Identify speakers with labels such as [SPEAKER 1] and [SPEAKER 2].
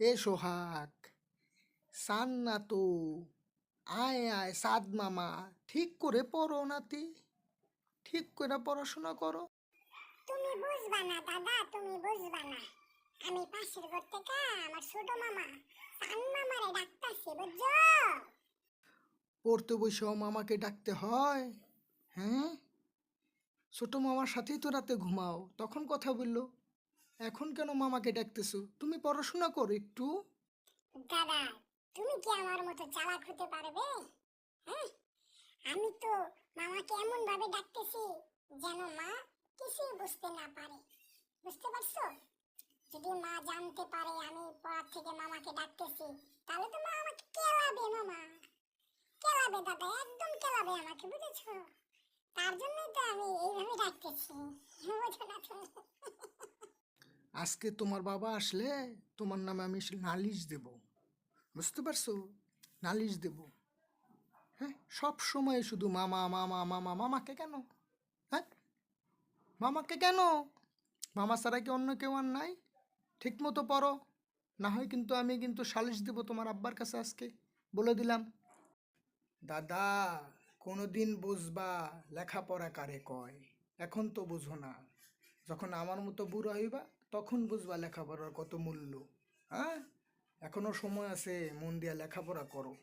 [SPEAKER 1] এ সোহাগ সান না তো আয় আয় সাদ মামা ঠিক করে পড়ো নাতি ঠিক করে পড়াশোনা করো।
[SPEAKER 2] তুমি বুঝবা না দাদা তুমি বুঝবা না। আমি পাশের ঘর থেকে আমার ছোট মামা সান মামারে ডাকতাছি বুঝছ?
[SPEAKER 1] পড়তে বসেও মামাকে ডাকতে হয় হ্যাঁ? ছোট মামার সাথেই তো রাতে ঘুমাও তখন কথা বলল। এখন কেন মামাকে ডাকতেছো? তুমি পড়াশোনা করো একটু।
[SPEAKER 2] দাদা, তুমি কি আমার মতো চালাক হতে পারবে? হ্যাঁ? আমি তো মামাকে এমন ভাবে ডাকতেছি যেন মা কিছুই বুঝতে না পারে। বুঝতে পারছ? যদি মা জানতে পারে আমি পড়ার থেকে মামাকে ডাকতেছি, তাহলে তো মা আমাকে কেলাবে মামা। কেলাবে দাদা, একদম কেলাবে আমাকে, বুঝেছ? তার জন্যই তো আমি এইভাবে ডাকতেছি। বোঝো না তুমি।
[SPEAKER 1] আজকে তোমার বাবা আসলে তোমার নামে আমি নালিশ দেব। বুঝতে পারছ? নালিশ দেব। হ্যাঁ? সব সময় শুধু মামা মামা মামা, মামাকে কেন? হ্যাঁ? মামাকে কেন? মামা ছাড়া কি অন্য কেউ আর নাই? ঠিক মতো পড়ো। না হয় কিন্তু আমি কিন্তু সালিশ দেব তোমার আব্বার কাছে আজকে। বলে দিলাম। দাদা কোনো দিন বুঝবা, লেখাপড়া কারে কয়? এখন তো বুঝো না। যখন আমার মতো বুড়ো হইবা তখন বুঝবা লেখাপড়ার কত মূল্য হ্যাঁ? এখনও সময় আছে মন দিয়া লেখাপড়া করো।